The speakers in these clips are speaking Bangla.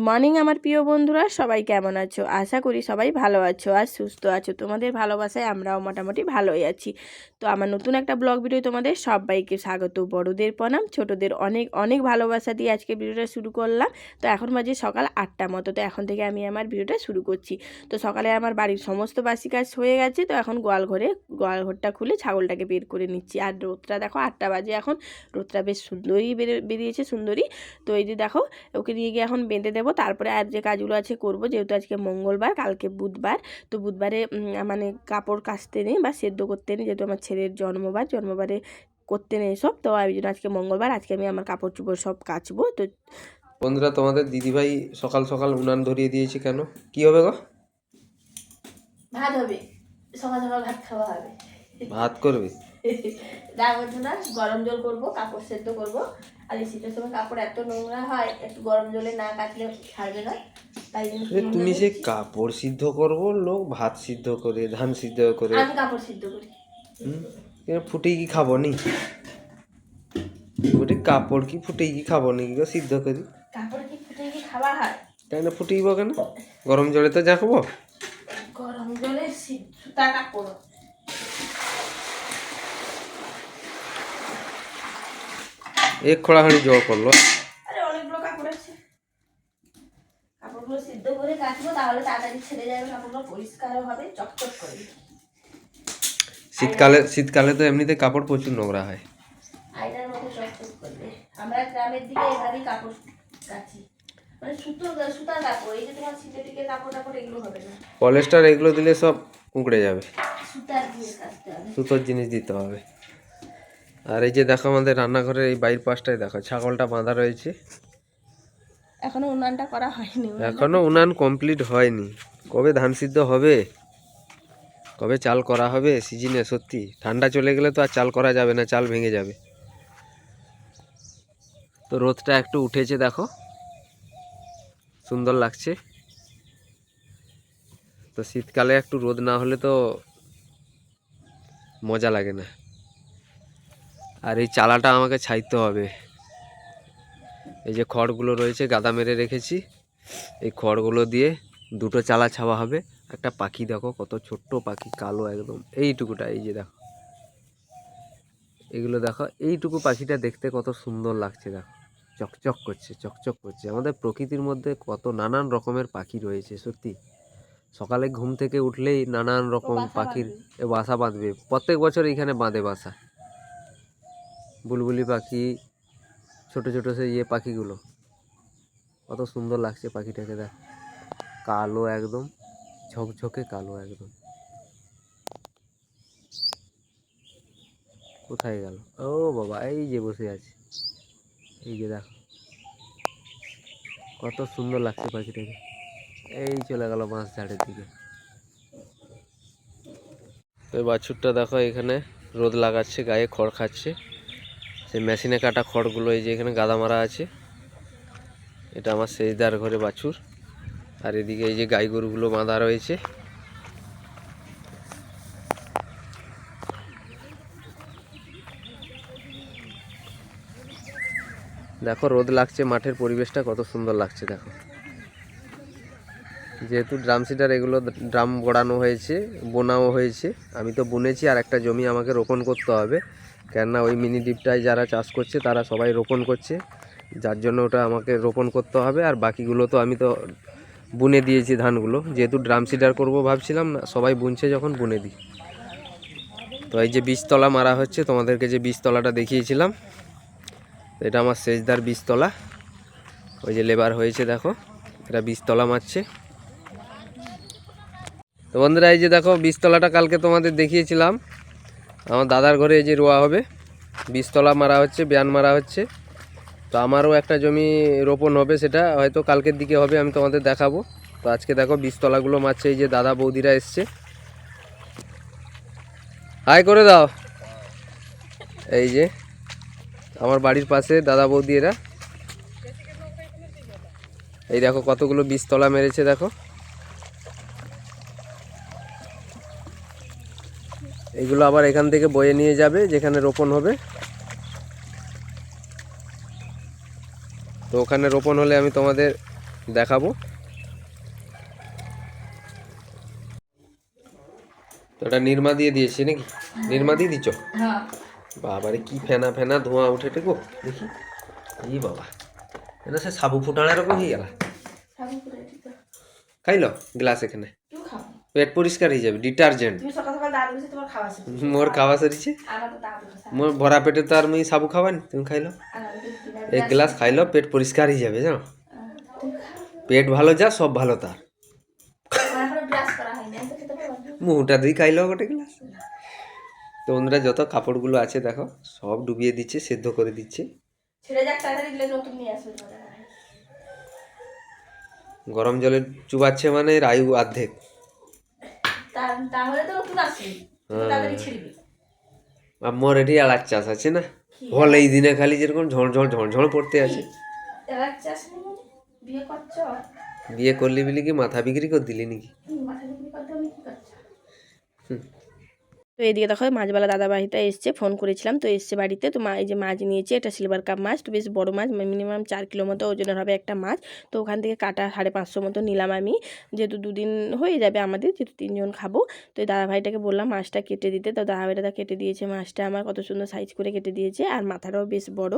মর্নিং আমার প্রিয় বন্ধুরা। সবাই কেমন আছো? আশা করি সবাই ভালো আছো আর সুস্থ আছো। তোমাদের ভালোবাসায় আমরাও মোটামুটি ভালোই আছি। তো আমার নতুন একটা ব্লগ ভিডিও তোমাদের সবাইকে স্বাগত। বড়দের প্রণাম, ছোটদের অনেক অনেক ভালোবাসা দিয়ে আজকে ভিডিওটা শুরু করলাম। তো এখন বাজে সকাল আটটা মতো, তো এখন থেকে আমি আমার ভিডিওটা শুরু করছি। তো সকালে আমার বাড়ির সমস্ত বাসি কাজ হয়ে গেছে, তো এখন গোয়াল ঘরে, গোয়াল ঘরটা খুলে ছাগলটাকে বের করে নিচ্ছি। আর রোদটা দেখো, আটটা বাজে এখন। রোদটা বেশ সুন্দরই বেরিয়ে- বেরিয়েছে সুন্দরী। তো এই যে দেখো, ওকে নিয়ে গিয়ে এখন বেঁধে দেবো। তারপরে আর যে কাজগুলো আছে করব যেহেতু আজকে মঙ্গলবার কালকে বুধবার তো বুধবারে মানে কাপড় কাচতে নেই বা সেদ্ধ করতে নেই যেহেতু আমার ছেলের জন্মবার জন্মবারে করতে নেই সব তো ওই জন্য আজকে মঙ্গলবার আজকে আমি আমার কাপড় চোপড় সব কাচবো তো বন্ধুরা তোমাদের দিদিভাই সকাল সকাল উনান ধরিয়ে দিয়েছে কেন? কি হবে গো? ভাত হবে সকাল সকাল ভাত খাওয়া হবে। ভাত করবে? বলছো না গরম জল করব কাপড় সেদ্ধ করব। আর এই শীতের সময় কাপড় এত নোংরা হয় একটু গরম জলে না কাচলে ছাড়বে না। তাই তুমি সে কাপড় সিদ্ধ করব লোক ভাত সিদ্ধ করে ধান সিদ্ধ করে। আমি কাপড় সিদ্ধ করি? এ, কি খাব নি? ওটি কাপড় কি ফুটেই কি খাব নি গো সিদ্ধ করি? কাপড় কি ফুটে কি খাওয়া হয়? তাই না ফুটেইব কেন? গরম জলে তো জাকবো গরম জলে সি- সুতা কাপড়। এক খোড়াখানি জল করল। আরে অনেকগুলো কাপড় আছে। কাপড়গুলো সিদ্ধ করে কাচবো তাহলে তাড়াতাড়ি ছেড়ে যাবে কাপড়গুলো পরিষ্কারও হবে চকচক করে শীতকালে শীতকালে তো এমনিতে কাপড় প্রচুর নোংরা হয়। আয়নার মতো চকচক করবে। আমরা গ্রামের দিকে এভাবেই কাপড় কাচি। মানে সুতো সুতার কাপড় এই যে তোমার সিন্থেটিকের কাপড় টাপড় এগুলো হবে না। পলেস্টার এগুলো দিলে সব উঁকড়ে যাবে। হবে। সুতোর জিনিস দিতে হবে। আর এই যে দেখো আমাদের রান্নাঘরের এই বাইর পাশটায় দেখো ছাগলটা বাঁধা রয়েছে। এখনও উনানটা করা হয়নি এখনও উনান কমপ্লিট হয়নি। কবে ধান সিদ্ধ হবে? কবে চাল করা হবে? সিজনে সত্যি ঠান্ডা চলে গেলে তো আর চাল করা যাবে না চাল ভেঙে যাবে। তো রোদটা একটু উঠেছে দেখো। সুন্দর লাগছে। তো শীতকালে একটু রোদ না হলে তো মজা লাগে না। আর এই চালাটা আমাকে ছাইতে হবে। এই যে খড়গুলো রয়েছে গাদা মেরে রেখেছি। এই খড়গুলো দিয়ে দুটো চালা ছাওয়া হবে। একটা পাখি দেখো কত ছোট্ট পাখি কালো একদম। এইটুকুটা এই যে দেখো। এগুলো দেখো এইটুকু পাখিটা দেখতে কত সুন্দর লাগছে দেখো। চকচক করছে চকচক করছে। আমাদের প্রকৃতির মধ্যে কত নানান রকমের পাখি রয়েছে সত্যি। সকালে ঘুম থেকে উঠলেই নানান রকম পাখির বাসা বাঁধবে। প্রত্যেক বছর এখানে বাঁধে বাসা। বুলবুলি পাখি, ছোট ছোট সেই ইয়ে পাখিগুলো। কত সুন্দর লাগছে পাখিটাকে দেখ। কালো একদম, ঝকঝকে কালো একদম। কোথায় গেল? ও বাবা, এই যে বসে আছে। এই যে দেখো। কত সুন্দর লাগছে পাখিটাকে। এই চলে গেল বাঁশ ঝাড়ের দিকে। তো বাছুরটা দেখো এখানে রোদ লাগাচ্ছে, গায়ে খড় খাচ্ছে। সেই মেশিনে কাটা খড়গুলো, এই যে এখানে গাদা মারা আছে। এটা আমার সেজদার ঘরে বাছুর। আর এদিকে এই যে গাই গরুগুলো বাঁধা রয়েছে। দেখো, রোদ লাগছে, মাঠের পরিবেশটা কত সুন্দর লাগছে, দেখো। যেহেতু ড্রাম সিটার এগুলো ড্রাম গড়ানো হয়েছে, বোনাও হয়েছে, আমি তো বুনেছি, আর একটা জমি আমাকে রোপণ করতে হবে। কেননা ওই মিনি ডিপটায় যারা চাষ করছে, তারা সবাই রোপণ করছে। যার জন্য ওটা আমাকে রোপণ করতে হবে, আর বাকিগুলো তো আমি তো বুনে দিয়েছি ধানগুলো। যেহেতু ড্রাম সিডার করব ভাবছিলাম না সবাই বুনছে যখন বুনে দিই। তো এই যে বীজতলা মারা হচ্ছে, তোমাদেরকে যে বীজতলাটা দেখিয়েছিলাম এটা আমার সেজদার বীজতলা। ওই যে লেবার হয়েছে, দেখো এটা বীজতলা মারছে। তো বন্ধুরা, এই যে দেখো, বীজতলাটা কালকে তোমাদের দেখিয়েছিলাম। আমার দাদার ঘরে এই যে রোয়া হবে, বীজতলা মারা হচ্ছে, ব্যান মারা হচ্ছে। তো আমারও একটা জমি রোপণ হবে সেটা, হয়তো কালকের দিকে হবে, আমি তোমাদের দেখাবো। তো আজকে দেখো বীজতলাগুলো মারছে, এই যে দাদা বৌদিরা এসছে। হাই করে দাও। এই যে, আমার বাড়ির পাশে দাদা বৌদি এরা। এই দেখো কতগুলো বীজতলা মেরেছে, দেখো। এগুলো আবার এখান থেকে বয়ে নিয়ে যাবে যেখানে রোপণ হবে। তো ওখানে রোপণ হলে আমি তোমাদের দেখাবো। তো এটা নির্মা দিয়ে দিয়েছি নাকি? নির্মা দিয়ে দিচ্ছ? হ্যাঁ। বাবারে কি ফেনা ফেনা ধোঁয়া উঠে গো দেখি। ই বাবা। এটা সে সাবু ফুটানোর রকম হয়ে গেল। খাইল? গ্লাস এখানে। পেট পরিষ্কার হয়ে যাবে ডিটারজেন্ট। তোমার মোর খাওয়া সরিছে। মোর ভরা পেটে তো আর মুই সাবু খাবানি তুমি খাইলো? এক গ্লাস খাইলো পেট পরিষ্কার হয়ে যাবে জানো? পেট ভালো যা সব ভালো তার। মুহটা দিয়ে খাইলো গোটে গ্লাস। তো বন্ধুরা যত কাপড়গুলো আছে দেখো সব ডুবিয়ে দিচ্ছে সেদ্ধ করে দিচ্ছে। গরম জলে চুবাচ্ছে মানে আয়ু অর্ধেক। তাহলে তো নতুন আসবি হ্যাঁ। তাড়াতাড়ি ছিড়বি আর মোর এটি এলাচ চাষ আছে না? হলে এই দিনে খালি যেরকম ঝড় ঝড় ঝড় পড়তে আছে। চাষ? বিয়ে করছ? বিয়ে করলি বলি কি মাথা বিক্রি করে দিলি নাকি? মাথা বিক্রি করতে আমি কি করছ। তো এদিকে দেখো মাছবালা দাদা বাড়িতে এসছে ফোন করেছিলাম। তো এসছে বাড়িতে। তো মা এই যে মাছ নিয়েছে, এটা সিলভার কাপ মাছ। তো বেশ বড় মাছ মিনিমাম চার কিলো মতো ওজনের হবে একটা মাছ। তো ওখান থেকে কাটা সাড়ে পাঁচশো মতো নিলাম আমি। যেহেতু দুদিন হয়ে যাবে আমাদের, যেহেতু তিনজন খাব। তো এই দাদা ভাইটাকে বললাম মাছটা কেটে দিতে। তো দাদা ভাইটা তা কেটে দিয়েছে মাছটা আমার, কত সুন্দর সাইজ করে কেটে দিয়েছে। আর মাথাটাও বেশ বড়।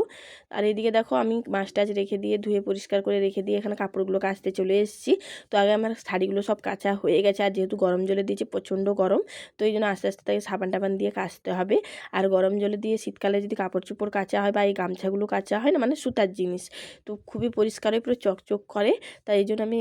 আর এদিকে দেখো আমি মাছটা আজ রেখে দিয়ে, ধুয়ে পরিষ্কার করে রেখে দিয়ে এখানে কাপড়গুলো কাচতে চলে এসেছি। তো আগে আমার শাড়িগুলো সব কাঁচা হয়ে গেছে। আর যেহেতু গরম জলে দিয়েছে, প্রচণ্ড গরম। তো এই জন্য আস্তে আস্তে তাকে সাবান টাবান দিয়ে কাচতে হবে। আর গরম জলে দিয়ে শীতকালে যদি কাপড় চোপড় কাচা হয় বা এই গামছাগুলো কাচা হয় না মানে সুতার জিনিস। তো খুবই পরিষ্কার হয়ে, পুরো চকচক করে। তাই এই জন্য আমি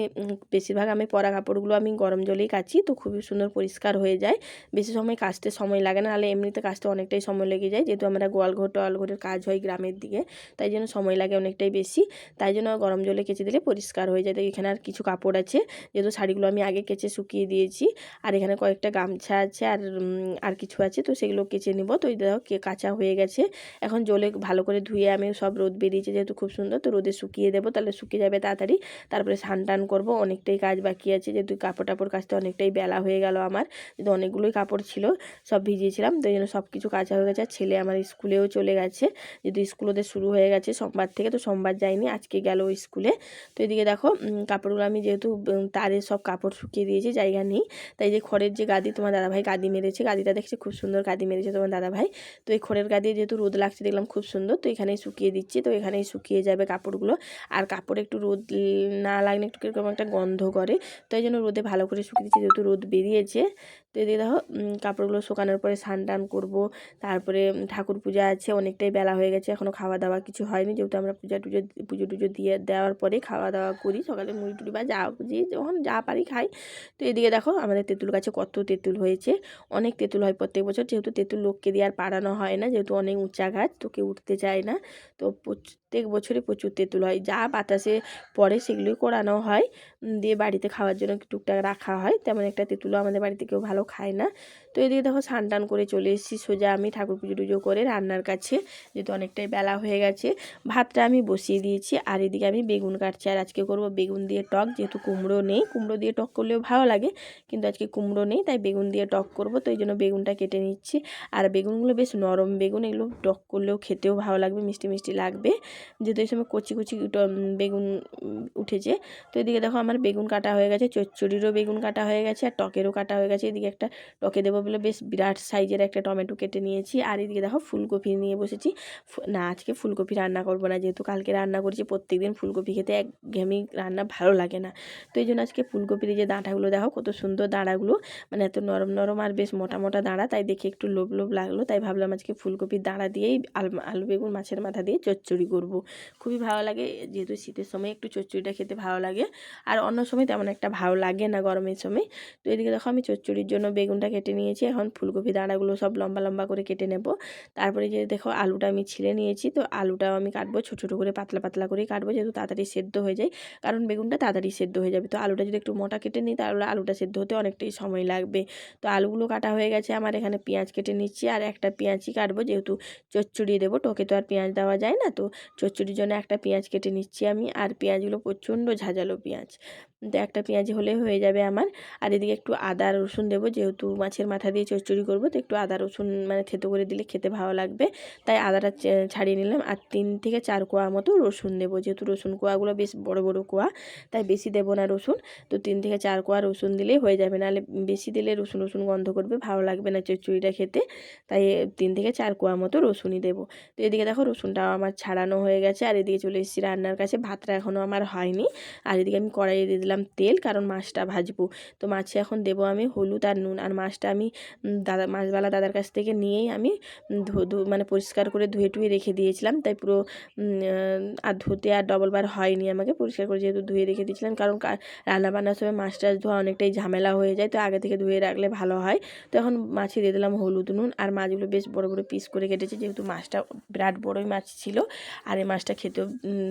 বেশিরভাগ আমি পরা কাপড়গুলো আমি গরম জলেই কাচি। তো খুবই সুন্দর পরিষ্কার হয়ে যায়। বেশি সময় কাচতে সময় লাগে না, নাহলে এমনিতে কাচতে অনেকটাই সময় লেগে যায়। যেহেতু আমরা গোয়ালঘর টোয়ালঘরের কাজ হয় গ্রামের দিকে, তাই জন্য সময় লাগে অনেকটাই বেশি। তাই জন্য গরম জলে কেচে দিলে পরিষ্কার হয়ে যায়। তো এখানে আর কিছু কাপড় আছে, যেহেতু শাড়িগুলো আমি আগে কেচে শুকিয়ে দিয়েছি। আর এখানে কয়েকটা গামছা আছে। আর আর কিছু আছে, তো সেগুলো কেচে নিব। তো দেখো কে কাঁচা হয়ে গেছে। এখন জলে ভালো করে ধুয়ে আমি সব রোদ বেরিয়েছে, যেহেতু খুব সুন্দর, তো রোদে শুকিয়ে দেবো, তাহলে শুকিয়ে যাবে তাড়াতাড়ি। তারপরে স্নান টান করব, অনেকটাই কাজ বাকি আছে, যেহেতু কাপড় টাপড় কাচতে অনেকটাই বেলা হয়ে গেল আমার। যেহেতু অনেকগুলোই কাপড় ছিল, সব ভিজিয়েছিলাম, তো জন্য সব কিছু কাঁচা হয়ে গেছে। আর ছেলে আমার স্কুলেও চলে গেছে, যেহেতু স্কুল ওদের শুরু হয়ে গেছে সোমবার থেকে, তো সোমবার যায়নি, আজকে গেল স্কুলে। তো এদিকে দেখো কাপড়গুলো আমি যেহেতু তারে সব কাপড় শুকিয়ে দিয়েছি, জায়গা নেই। তাই যে খড়ের যে গাদি, তোমার দাদাভাই গাদি মেরেছে গাদিটা দেখছি খুব সুন্দর গাদি মেরেছে তোমার দাদাভাই। তো এই খড়ের গাদি যেহেতু রোদ লাগছে, দেখলাম খুব সুন্দর। তো এখানেই শুকিয়ে দিচ্ছি, তো এখানেই শুকিয়ে যাবে কাপড়গুলো। আর কাপড় একটু রোদ না লাগলে একটু কীরকম একটা গন্ধ করে। তো এই জন্য রোদে ভালো করে শুকিয়ে দিচ্ছি, যেহেতু রোদ বেরিয়েছে। তো এদিকে দেখো কাপড়গুলো শুকানোর পরে স্নান টান করব। তারপরে ঠাকুর পূজা আছে, অনেকটাই বেলা হয়ে গেছে এখনও খাওয়া দাওয়া কিছু হয়নি। যেহেতু আমরা পূজা টুজো পুজো টুজো দিয়ে দেওয়ার পরে খাওয়া দাওয়া করি, সকালে মুড়ি টুড়ি বা যা যে যখন যা পারি খাই। তো এদিকে দেখো, আমাদের তেঁতুল গাছে কত তেঁতুল হয়েছে, অনেক তেঁতুল হয় প্রত্যেক বছর। যেহেতু তেঁতুল লোককে দিয়ে আর পাড়ানো হয় না, যেহেতু অনেক উঁচা গাছ তোকে উঠতে চায় না। তো প্রত্যেক বছরই প্রচুর তেঁতুল হয়। যা বাতাসে পড়ে সেগুলোই করানো হয়। দিয়ে বাড়িতে খাওয়ার জন্য টুকটাক রাখা হয়। তেমন একটা তেঁতুলও আমাদের বাড়িতে কেউ ভালো খায় না। তো এদিকে দেখো স্নান টান করে চলে এসেছি। সোজা আমি ঠাকুর পুজো টুজো করে রান্নার কাছে। যেহেতু অনেকটাই বেলা হয়ে গেছে, ভাতটা আমি বসিয়ে দিয়েছি। আর এদিকে আমি বেগুন কাটছি। আর আজকে করব বেগুন দিয়ে টক। যেহেতু কুমড়ো নেই, কুমড়ো দিয়ে টক করলেও ভালো লাগে। কিন্তু আজকে কুমড়ো নেই, তাই বেগুন দিয়ে টক করব। তো এই জন্য বেগুনটা কেটে নিচ্ছি। আর বেগুনগুলো বেশ নরম বেগুন। এগুলো টক করলেও খেতেও ভালো লাগবে, মিষ্টি মিষ্টি লাগবে। যেহেতু এই সময় কচি কচি বেগুন উঠেছে। তো এদিকে দেখো আমার বেগুন কাটা হয়ে গেছে, চচ্চড়িরও বেগুন কাটা হয়ে গেছে আর টকেরও কাটা হয়ে গেছে। এদিকে একটা টকে দেবো বলে বেশ বিরাট সাইজের একটা টমেটো কেটে নিয়েছি। আর এদিকে দেখো ফুলকপি নিয়ে বসেছি। না, আজকে ফুলকপি রান্না করব না, যেহেতু কালকে রান্না করেছি, প্রত্যেকদিন ফুলকপি খেতে একঘেয়েমি রান্না ভালো লাগে না। তো এই জন্য আজকে ফুলকপির যে ডাঁটাগুলো দেখো কত সুন্দর দাঁড়াগুলো মানে এত নরম নরম আর বেশ মোটা মোটা দাঁড়া, তাই দেখে একটু লোভ লোভ লাগল। তাই ভাবলাম আজকে ফুলকপির দাঁড়া দিয়েই আলু বেগুন মাছের মাথা দিয়ে চচ্চড়ি করব। খুবই ভালো লাগে, যেহেতু শীতের সময় একটু চচ্চড়িটা খেতে ভালো লাগে। আর অন্য সময় তেমন একটা ভালো লাগে না গরমের সময়। তো এদিকে দেখো আমি চচ্চড়ির জন্য বেগুনটা কেটে নিয়েছি, এখন ফুলকপি দাঁড়াগুলো সব লম্বা লম্বা করে কেটে নেব। তারপরে যে দেখো আলুটা আমি ছিলে নিয়েছি, তো আলুটাও আমি কাটবো, ছোটো ছোটো করে পাতলা পাতলা করেই কাটবো যেহেতু তাড়াতাড়ি সেদ্ধ হয়ে যায়। কারণ বেগুনটা তাড়াতাড়ি সেদ্ধ হয়ে যাবে, তো আলুটা যদি একটু মোটা কেটে নিই তাহলে আলুটা সেদ্ধ হতে অনেকটাই সময় লাগবে। তো আলুগুলো কাটা হয়ে গেছে, আমার এখানে পেঁয়াজ কেটে নিচ্ছি, আর একটা পেঁয়াজই কাটবো যেহেতু চচ্চড়ি দেবো, টোকে তো আর পেঁয়াজ দেওয়া যায় না, তো চচ্চড়ির জন্য একটা পেঁয়াজ কেটে নিচ্ছি আমি আর পেঁয়াজগুলো প্রচণ্ড ঝাঁঝালো পেঁয়াজ। একটা পেঁয়াজি হলে হয়ে যাবে আমার। আর এদিকে একটু আদা রসুন দেবো, যেহেতু মাছের মাথা দিয়ে চচ্চড়ি করব, তো একটু আদা, রসুন মানে থেতো করে দিলে খেতে ভালো লাগবে। তাই আদাটা ছাড়িয়ে নিলাম। আর তিন থেকে চার কোয়া মতো রসুন দেবো, যেহেতু রসুন কোয়াগুলো বেশ বড় বড় কোয়া, তাই বেশি দেবো না রসুন। তো তিন থেকে চার কোয়া রসুন দিলেই হয়ে যাবে। নাহলে বেশি দিলে রসুন রসুন গন্ধ করবে, ভালো লাগবে না চচ্চড়িটা খেতে। তাই তিন থেকে চার কোয়া মতো রসুনই দেবো। তো এদিকে দেখো রসুনটাও আমার ছাড়ানো হয়ে গেছে। আর এদিকে চলে এসেছি রান্নার কাছে। ভাতটা এখনও আমার হয়নি। আর এদিকে আমি কড়াইয়ে দিয়ে দিলাম তেল, কারণ মাছটা ভাজবো। তো মাছে এখন দেবো আমি হলুদ আর নুন। আর মাছটা আমি দাদা, মাছওয়ালা দাদার কাছ থেকে নিয়েই আমি মানে পরিষ্কার করে ধুয়ে টুয়ে রেখে দিয়েছিলাম। তাই পুরো আর ধুতে আর ডবল বার হয়নি আমাকে পরিষ্কার করে যেহেতু ধুয়ে রেখে দিয়েছিলাম। কারণ কা- রান্না বান্নার সময় মাছ টাছ ধোয়া অনেকটাই ঝামেলা হয়ে যায়। তো আগে থেকে ধুয়ে রাখলে ভালো হয়। তো এখন মাছে দিয়ে দিলাম হলুদ, নুন আর মাছগুলো বেশ বড় বড় পিস করে কেটেছে। যেহেতু মাছটা বিরাট বড়ই মাছ ছিল। আর এই মাছটা খেতেও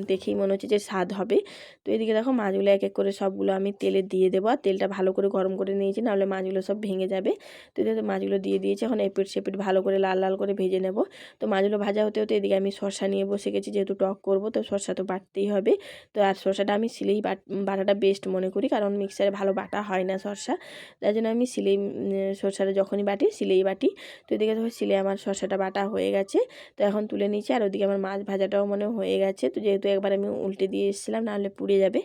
দেখেই মনে হচ্ছে যে স্বাদ হবে। তো এদিকে দেখো মাছগুলো এক এক করে সবগুলো আমি তেলে দিয়ে দেবো। আর তেলটা ভালো করে গরম করে নিয়েছি, নাহলে মাছগুলো সব ভেঙে যাবে। তো এদিকে মাছগুলো দিয়ে দিয়েছি, এখন এপিট সেপিট ভালো করে লাল লাল করে ভেজে নেব। তো মাছগুলো ভাজা হতে হতে এদিকে আমি শসা নিয়ে বসে গেছি, যেহেতু টক করব, তো শসা তো বাটতেই হবে। তো আর শসাটা আমি সিলেই বাট, বাটাটা বেস্ট মনে করি, কারণ মিক্সারে ভালো বাটা হয় না শসা তাই জন্য আমি সিলেই শসাটা যখনই বাটি সিলেই বাটি। তো এদিকে দেখো সিলে আমার শসাটা বাটা হয়ে গেছে। তো এখন তুলে নিচ্ছি আর ওদিকে আমার মাছ ভাজাটাও মনে হয়ে গেছে। তো যেহেতু একবার আমি উল্টে দিয়ে এসেছিলাম, নাহলে পুড়ে যাবে।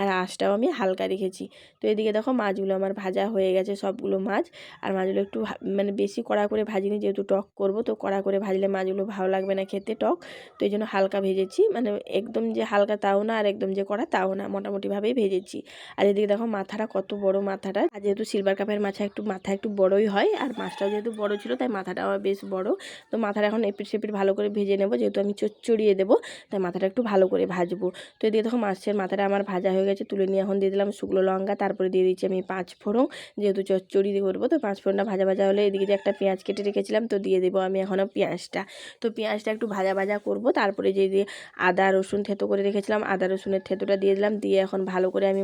আর আঁশটাও আমি হালকা রেখেছি। তো এদিকে দেখো মাছগুলো আমার ভাজা হয়ে গেছে সবগুলো মাছ। আর মাছগুলো একটু মানে বেশি কড়া করে ভাজিনি, যেহেতু টক করব, তো কড়া করে ভাজলে মাছগুলো ভালো লাগবে না খেতে টক। তো এই জন্য হালকা ভেজেছি। মানে একদম যে হালকা তাও না, আর একদম যে কড়া তাও না, মোটামুটিভাবেই ভেজেছি। আর এদিকে দেখো মাথাটা কত বড় মাথাটা। আর যেহেতু সিলভার কাপের মাছা একটু, মাথা একটু বড়ই হয়, আর মাছটাও যেহেতু বড় ছিল, তাই মাথাটাও বেশ বড়। তো মাথাটা এখন এপিট সেপিট ভালো করে ভেজে নেব, যেহেতু আমি চড়িয়ে দেবো, তাই মাথাটা একটু ভালো করে ভাজবো। তো এদিকে দেখো মাছের মাথাটা আমার ভাজা হয়ে গেছে, তুলে নিয়ে এখন দিয়ে দিলাম শুকনো লঙ্কা, তারপরে দিয়ে দিচ্ছি আমি পাঁচ ফোড়ন। যেহেতু চচ্চড়ি দিয়ে করব, তো পাঁচ ফোড়নটা ভাজা ভাজা হলে এদিকে যে একটা পেঁয়াজ কেটে রেখেছিলাম, তো দিয়ে দেবো আমি এখনও পেঁয়াজটা। তো পেঁয়াজটা একটু ভাজা ভাজা করব, তারপরে যে দিয়ে আদা, রসুন থেতো করে রেখেছিলাম, আদা, রসুনের থেতোটা দিয়ে দিলাম, দিয়ে এখন ভালো করে আমি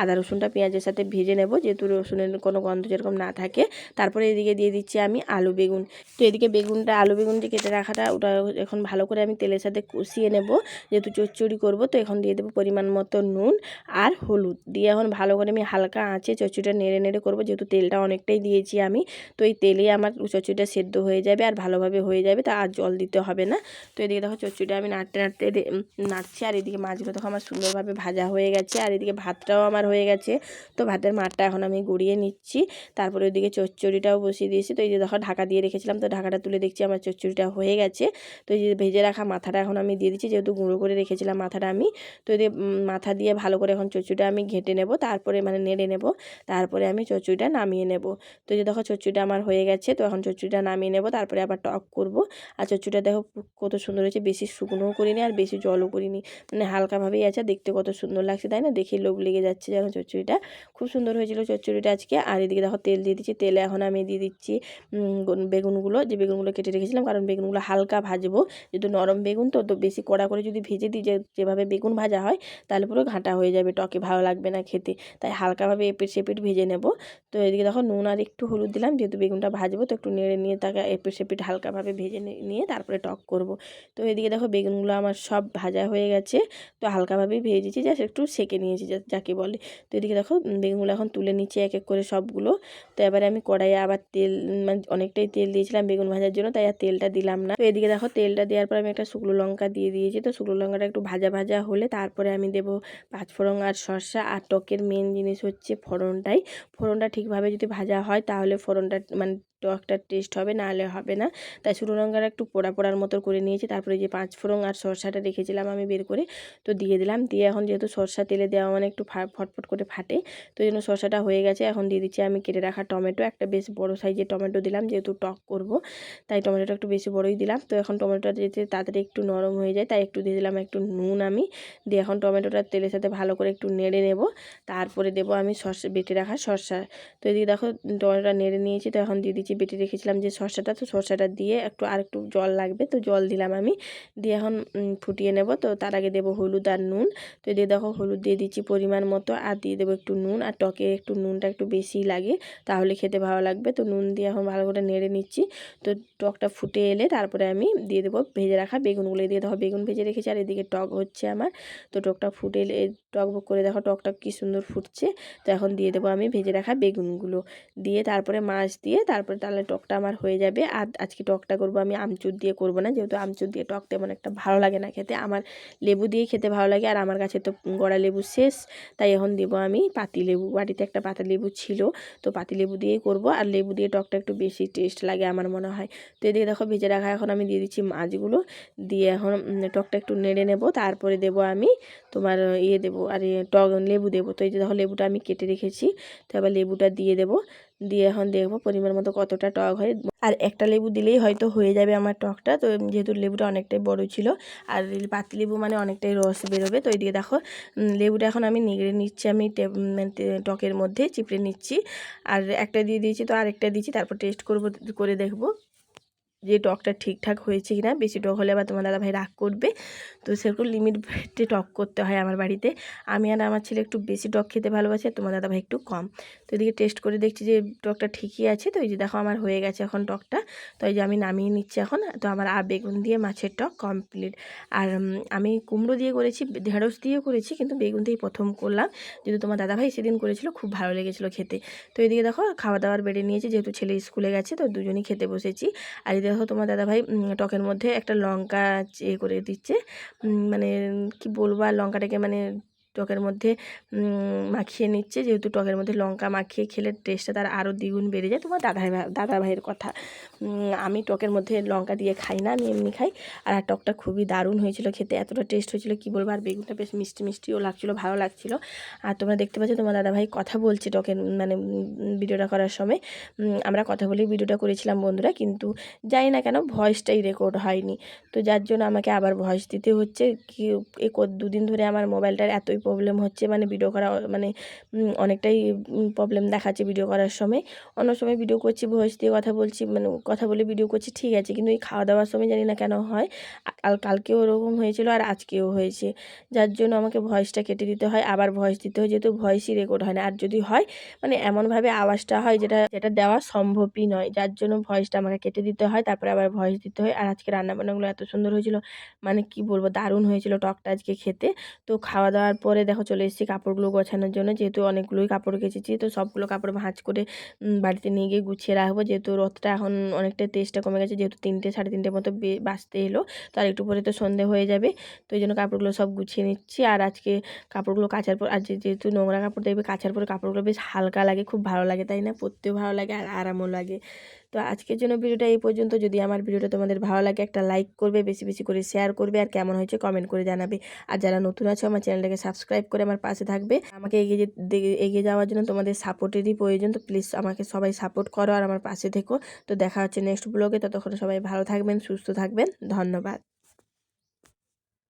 আদা, রসুনটা পেঁয়াজের সাথে ভেজে নেব, যেহেতু রসুনের কোনো গন্ধ যেরকম না থাকে। তারপরে এদিকে দিয়ে দিচ্ছি আমি আলু বেগুন। তো এদিকে বেগুনটা, আলু বেগুন যে কেটে রাখাটা, ওটা এখন ভালো করে আমি তেলের সাথে কষিয়ে নেব, যেহেতু চচ্চড়ি করব, তো এখন দিয়ে দেবো পরিমাণ মতো নুন। আর হলুদ। দিয়ে এখন ভালো করে আমি হালকা আঁচে চচ্চড়িটা নেড়ে নেড়ে করব, যেহেতু তেলটা অনেকটাই দিয়েছি আমি। তো এই তেলেই আমার চচ্চড়িটা সেদ্ধ হয়ে যাবে আর ভালোভাবে হয়ে যাবে, তা আর জল দিতে হবে না। তো এদিকে দেখো চচ্চড়িটা আমি নাড়তে নাড়তে নাড়ছি, আর এদিকে মাছগুলো দেখো আমার সুন্দরভাবে ভাজা হয়ে গেছে, আর এদিকে ভাতটাও আমার হয়ে গেছে। তো ভাতের মাঠটা এখন আমি গড়িয়ে নিচ্ছি। তারপরে ওইদিকে চচ্চড়িটাও বসিয়ে দিয়েছি। তো এই যে দেখো ঢাকা দিয়ে রেখেছিলাম, তো ঢাকাটা তুলে দেখছি আমার চচ্চড়িটা হয়ে গেছে। তো এই যে ভেজে রাখা মাথাটা এখন আমি দিয়ে দিচ্ছি, যেহেতু গুঁড়ো করে রেখেছিলাম মাথাটা আমি। তো এদিকে মাথা দিয়ে ভালো করে এখন চচ্চড়িটা আমি ঘেটে নেব, তারপরে মানে নেড়ে নেব, তারপরে আমি চচ্চড়িটা নামিয়ে নেব। তো যে দেখো চচ্চড়িটা আমার হয়ে গেছে, তো এখন চচ্চড়িটা নামিয়ে নেব, তারপরে আবার টক করব। আর চচ্চড়িটা দেখো কত সুন্দর হয়েছে, বেশি শুকনোও করিনি আর বেশি জলও করিনি। মানে হালকাভাবেই আছে দেখতে কত সুন্দর লাগছে, তাই না? দেখে লোভ লেগে যাচ্ছে যেন চচ্চড়িটা। খুব সুন্দর হয়েছিল চচ্চড়িটা আজকে। আর এদিকে দেখো তেল দিয়ে দিচ্ছি, তেলে এখন আমি দিয়ে দিচ্ছি বেগুনগুলো। যে বেগুনগুলো কেটে রেখেছিলাম, কারণ বেগুনগুলো হালকা ভাজবো, যেহেতু নরম বেগুন, তো তো বেশি কড়া করে যদি ভেজে দিই যেভাবে বেগুন ভাজা হয়, তাহলে পুরো ঘাঁটা যাবে, টকে ভালো লাগবে না খেতে। তাই হালকাভাবে এপিট সেপিট ভেজে নেব। তো এদিকে দেখো নুন আর একটু হলুদ দিলাম, যেহেতু বেগুনটা ভাজবো তো একটু নেড়ে নিয়ে তাকে এপিট সেপিট হালকাভাবে ভেজে নিয়ে তারপরে টক করব। তো এদিকে দেখো বেগুনগুলো আমার সব ভাজা হয়ে গেছে, তো হালকাভাবেই ভেজেছি, জাস্ট একটু সেকে নিয়েছি যাকে বলে। তো এদিকে দেখো বেগুনগুলো এখন তুলে নিচ্ছি এক এক করে সবগুলো। তো এবারে আমি কড়াইয়ে আবার তেল মানে অনেকটাই তেল দিয়েছিলাম বেগুন ভাজার জন্য, তাই আর তেলটা দিলাম না। তো এদিকে দেখো তেলটা দেওয়ার পর আমি একটা শুকনো লঙ্কা দিয়ে দিয়েছি, তো শুকনো লঙ্কাটা একটু ভাজা ভাজা হলে তারপরে আমি দেবো পাঁচফোড়ন আর শসা আর টকের মেন জিনিস হচ্ছে ফোড়নটাই। ফোড়নটা ঠিকভাবে যদি ভাজা হয় তাহলে ফোড়নটা মানে টকটা টেস্ট হবে, নাহলে হবে না। তাই শুকনো লঙ্কাটা একটু পোড়া পোড়ার মতো করে নিয়েছি। তারপরে যে পাঁচ ফোড়ন আর সরষাটা রেখেছিলাম আমি বের করে, তো দিয়ে দিলাম। দিয়ে এখন যেহেতু সরষা তেলে দেওয়া মানে একটু ফটফট করে ফাটে, তো জন্য শসাটা হয়ে গেছে। এখন দিয়ে দিচ্ছি আমি কেটে রাখা টমেটো। একটা বেশ বড় সাইজের টমেটো দিলাম, যেহেতু টক করব, তাই টমেটোটা একটু বেশি বড়ই দিলাম। তো এখন টমেটোটা যেতে তাড়াতাড়ি একটু নরম হয়ে যায়, তাই একটু দিয়ে দিলাম একটু নুন আমি। দিয়ে এখন টমেটোটা তেলের সাথে ভালো করে একটু নেড়ে নেব। তারপরে দেবো আমি সস বেটে রাখা শসা তো এদিকে দেখো টমেটোটা নেড়ে নিয়েছি। তো এখন দিয়ে দিচ্ছি যে বেটে রেখেছিলাম যে শসাটা তো শসাটা দিয়ে একটু আর একটু জল লাগবে, তো জল দিলাম আমি। দিয়ে এখন ফুটিয়ে নেব, তো তার আগে দেবো হলুদ আর নুন। তো দিয়ে দেখো হলুদ দিয়ে দিচ্ছি পরিমাণ মতো, আর দিয়ে দেবো একটু নুন, আর টকে একটু নুনটা একটু বেশি লাগে, তাহলে খেতে ভালো লাগবে। তো নুন দিয়ে এখন ভালো করে নেড়ে নিচ্ছি। তো টকটা ফুটে এলে তারপরে আমি দিয়ে দেবো ভেজে রাখা বেগুনগুলো। দিয়ে দেখো বেগুন ভেজে রেখেছি, আর এদিকে টক হচ্ছে আমার। তো টকটা ফুটে এলে টক করে দেখো টকটা কি সুন্দর ফুটছে। তো এখন দিয়ে দেবো আমি ভেজে রাখা বেগুনগুলো। দিয়ে তারপরে মাছ দিয়ে তারপরে তাহলে টকটা আমার হয়ে যাবে। আর আজকে টকটা করব আমি আমচুর দিয়ে করব না। যেহেতু আমচুর দিয়ে টক তেমন একটা ভালো লাগে না খেতে। আমার লেবু দিয়ে খেতে ভালো লাগে। আর আমার কাছে তো গড়া লেবু শেষ। তাই এখন দেবো আমি পাতি লেবু। বাড়িতে একটা পাতা লেবু ছিল। তো পাতি লেবু দিয়েই করব। আর লেবু দিয়ে টকটা একটু বেশি টেস্ট লাগে আমার মনে হয়। তো এদিকে দেখো ভেজে রাখা এখন আমি দিয়ে দিচ্ছি মাছগুলো। দিয়ে এখন টকটা একটু নেড়ে নেব। তারপরে দেবো আমি তোমার ইয়ে দেবো, আর টক লেবু দেবো। তো এই যে দেখো লেবুটা আমি কেটে রেখেছি। তো এবার লেবুটা দিয়ে দেবো। দিয়ে এখন দেখব পরিমাণ মতো কতটা টক হয়। আর একটা লেবু দিলেই হয়তো হয়ে যাবে আমার টকটা। তো যেহেতু লেবুটা অনেকটাই বড় ছিল আর পাতি লেবু মানে অনেকটাই রস বেরোবে। তো এদিকে দেখো লেবুটা এখন আমি নিগড়ে নিচ্ছি আমি উম, টকের মধ্যে চিপড়ে নিচ্ছি। আর একটা দিয়ে দিয়েছি তো আরেকটা দিয়েছি তারপর টেস্ট করব করে দেখব। যে টকটা ঠিকঠাক হয়েছে কিনা, বেশি টক হলে আবার তোমার দাদাভাই রাগ করবে। তো সেরকম লিমিটে টক করতে হয় আমার বাড়িতে। আমি আর আমার ছেলে একটু বেশি টক খেতে ভালোবাসি, তোমার দাদাভাই একটু কম। তো এদিকে টেস্ট করে দেখছি যে টকটা ঠিকই আছে। তো এই যে দেখো আমার হয়ে গেছে এখন টকটা। তো এই যে আমি নামিয়ে নিচ্ছি এখন। তো আমার আর বেগুন দিয়ে মাছের টক কমপ্লিট আর আমি কুমড়ো দিয়ে করেছি, ঢেঁড়স দিয়ে করেছি, কিন্তু বেগুন দিয়েই প্রথম করলাম। যেহেতু তোমার দাদাভাই সেদিন করেছিল, খুব ভালো লেগেছিলো খেতে। তো এদিকে দেখো, খাওয়া দাওয়ার বেড়ে নিয়েছি, যেহেতু ছেলে স্কুলে গেছে, তো দুজনেই খেতে বসেছি। আর এই দেখো তোমার দাদাভাই টকের মধ্যে একটা লঙ্কা এ করে দিচ্ছে। মানে কি বলব আর লঙ্কাটাকে মানে টকের মধ্যে মাখিয়ে নিচ্ছে। যেহেতু টকের মধ্যে লঙ্কা মাখিয়ে খেলে টেস্টটা তার আরও দ্বিগুণ বেড়ে যায়। তোমার দাদা ভাই দাদা ভাইয়ের কথা। আমি টকের মধ্যে লঙ্কা দিয়ে খাই না, আমি এমনি খাই। আর টকটা খুবই দারুণ হয়েছিল খেতে। এতটা টেস্ট হয়েছিল কি বলব? আর বেগুনটা বেশ মিষ্টি মিষ্টিও লাগছিল, ভালো লাগছিল। আর তোমরা দেখতে পাচ্ছ তোমার দাদাভাই কথা বলছে টকের মানে ভিডিওটা করার সময়। আমরা কথা বলেই ভিডিওটা করেছিলাম বন্ধুরা, কিন্তু জানি না কেন ভয়েসটাই রেকর্ড হয়নি। তো যার জন্য আমাকে আবার ভয়েস দিতে হচ্ছে। কি, এ দুদিন ধরে আমার মোবাইলটার এতই প্রবলেম হচ্ছে মানে ভিডিও করা মানে অনেকটাই প্রবলেম দেখাচ্ছে ভিডিও করার সময়। অন্য সময় ভিডিও করছি ভয়েস দিয়ে কথা বলছি মানে কথা বলে ভিডিও করছি, ঠিক আছে। কিন্তু এই খাওয়া দাওয়ার সময় জানি না কেন হয় আর কালকেও ওরকম হয়েছিল আর আজকেও হয়েছে। যার জন্য আমাকে ভয়েসটা কেটে দিতে হয়, আবার ভয়েস দিতে হয়, যেহেতু ভয়েসই রেকর্ড হয় না। আর যদি হয় মানে এমনভাবে আওয়াজটা হয় যেটা যেটা দেওয়া সম্ভবই নয়। যার জন্য ভয়েসটা আমাকে কেটে দিতে হয়, তারপরে আবার ভয়েস দিতে হয়। আর আজকে রান্নাবান্নাগুলো এত সুন্দর হয়েছিল মানে কি বলব, দারুণ হয়েছিল টকটা আজকে খেতে। তো খাওয়া দাওয়ার পরে দেখো চলে এসেছি কাপড়গুলো গোছানোর জন্য। যেহেতু অনেকগুলোই কাপড় কেচেছি তো সবগুলো কাপড় ভাঁজ করে বাড়িতে নিয়ে গিয়ে গুছিয়ে রাখব। যেহেতু রথটা এখন অনেকটা তেজটা কমে গেছে, যেহেতু তিনটে, সাড়ে তিনটের মতো বে- বাজতে এলো তার একটু পরে তো সন্ধে হয়ে যাবে। তো এই জন্য কাপড়গুলো সব গুছিয়ে নিচ্ছি। আর আজকে কাপড়গুলো কাচার পর আর যেহেতু নোংরা কাপড়, দেখবে কাচার পরে কাপড়গুলো বেশ হালকা লাগে, খুব ভালো লাগে, তাই না? পরতেও ভালো লাগে আর আরামও লাগে। তো আজকের জন্য ভিডিওটা এই পর্যন্ত। যদি আমার ভিডিওটা তোমাদের ভালো লাগে, একটা লাইক করবে, বেশি বেশি করে শেয়ার করবে আর কেমন হয়েছে কমেন্ট করে জানাবে। আর যারা নতুন আছে, আমার চ্যানেলটাকে সাবস্ক্রাইব করে আমার পাশে থাকবে। আমাকে এগিয়ে এগিয়ে যাওয়ার জন্য তোমাদের সাপোর্টেরই প্রয়োজন। তো প্লিজ আমাকে সবাই সাপোর্ট করো আর আমার পাশে থেকো। তো দেখা হচ্ছে নেক্সট ব্লগে ততক্ষণ সবাই ভালো থাকবেন, সুস্থ থাকবেন। ধন্যবাদ।